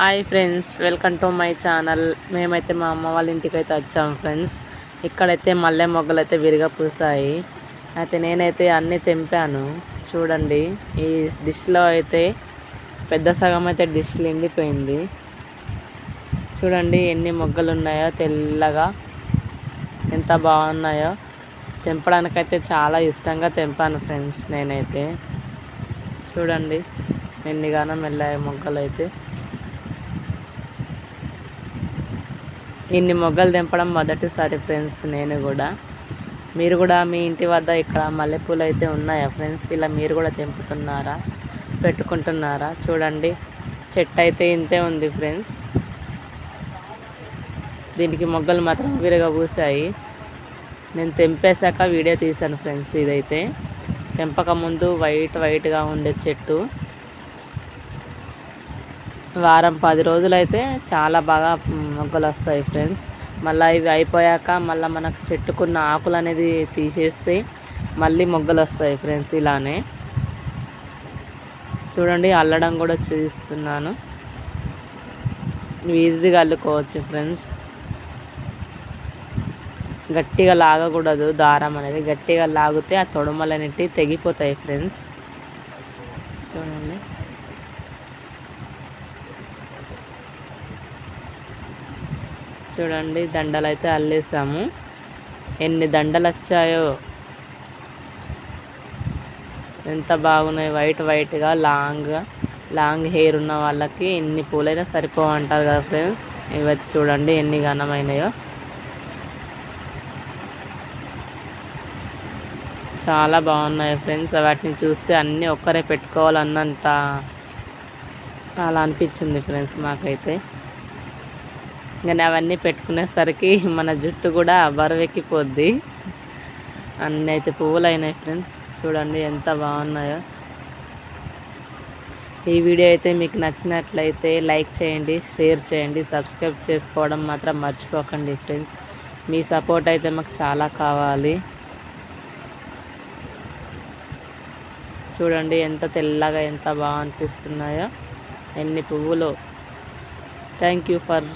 Hi friends welcome to my channel మేమైతే మా అమ్మ వాళ్ళ ఇంటికి అయితే వచ్చాము ఫ్రెండ్స్ ఇక్కడైతే మల్లె మొగ్గలు అయితే విరిగా పూసాయి. అయితే నేనైతే అన్నీ తెంపాను. చూడండి ఈ డిష్లో అయితే పెద్ద సగం అయితే డిష్ ఎండిపోయింది చూడండి ఎన్ని మొగ్గలు ఉన్నాయో తెల్లగా ఎంత బాగున్నాయో. తెంపడానికైతే చాలా ఇష్టంగా తెంపాను ఫ్రెండ్స్ నేనైతే. చూడండి ఎన్నిగానో మెల్లాయి మొగ్గలు అయితే ఇన్ని మొగ్గలు తెంపడం మొదటిసారి ఫ్రెండ్స్ నేను కూడా. మీరు కూడా మీ ఇంటి వద్ద ఇక్కడ మల్లెపూలు అయితే ఉన్నాయా ఫ్రెండ్స్? ఇలా మీరు కూడా తెంపుతున్నారా? పెట్టుకుంటున్నారా? చూడండి. చెట్టు అయితే ఇంతే ఉంది ఫ్రెండ్స్. దీనికి మొగ్గలు మాత్రం విరగ పూసాయి నేను తెంపేశాక వీడియో తీశాను ఫ్రెండ్స్ ఇదైతే. తెంపక ముందు వైట్ వైట్గా ఉండే చెట్టు. వారం పది రోజులైతే చాలా బాగా మొగ్గలు వస్తాయి ఫ్రెండ్స్. మళ్ళీ ఇవి అయిపోయాక మళ్ళీ మనకు చెట్టుకున్న ఆకులు అనేది తీసేస్తే మళ్ళీ మొగ్గలు వస్తాయి ఫ్రెండ్స్ ఇలానే. చూడండి అల్లడం కూడా చూపిస్తున్నాను. ఈజీగా అల్లుకోవచ్చు ఫ్రెండ్స్. గట్టిగా లాగకూడదు దారం అనేది. గట్టిగా లాగితే ఆ తొడమలు అనేటివి తెగిపోతాయి ఫ్రెండ్స్. చూడండి. చూడండి దండలు అయితే అల్లేసాము. ఎన్ని దండలు వచ్చాయో ఎంత బాగున్నాయి వైట్ వైట్గా లాంగ్ లాంగ్ హెయిర్ ఉన్న వాళ్ళకి ఎన్ని పూలైనా సరిపోవంటారు కదా ఫ్రెండ్స్. ఇవి చూడండి ఎన్ని ఘనమైనయో. చాలా బాగున్నాయి ఫ్రెండ్స్. వాటిని చూస్తే అన్నీ ఒక్కరే పెట్టుకోవాలన్నంత అలా అనిపించింది ఫ్రెండ్స్ మాకైతే. ఇంకా అవన్నీ పెట్టుకునేసరికి మన జుట్టు కూడా బరువెక్కిపోద్ది. అన్నీ అయితే పువ్వులు అయినాయి ఫ్రెండ్స్. చూడండి ఎంత బాగున్నాయో. ఈ వీడియో అయితే మీకు నచ్చినట్లయితే లైక్ చేయండి షేర్ చేయండి సబ్స్క్రైబ్ చేసుకోవడం మాత్రం మర్చిపోకండి ఫ్రెండ్స్. మీ సపోర్ట్ అయితే మాకు చాలా కావాలి. చూడండి ఎంత తెల్లగా ఎంత బాగా అనిపిస్తున్నాయో. ఎన్ని పువ్వులు. Thank you for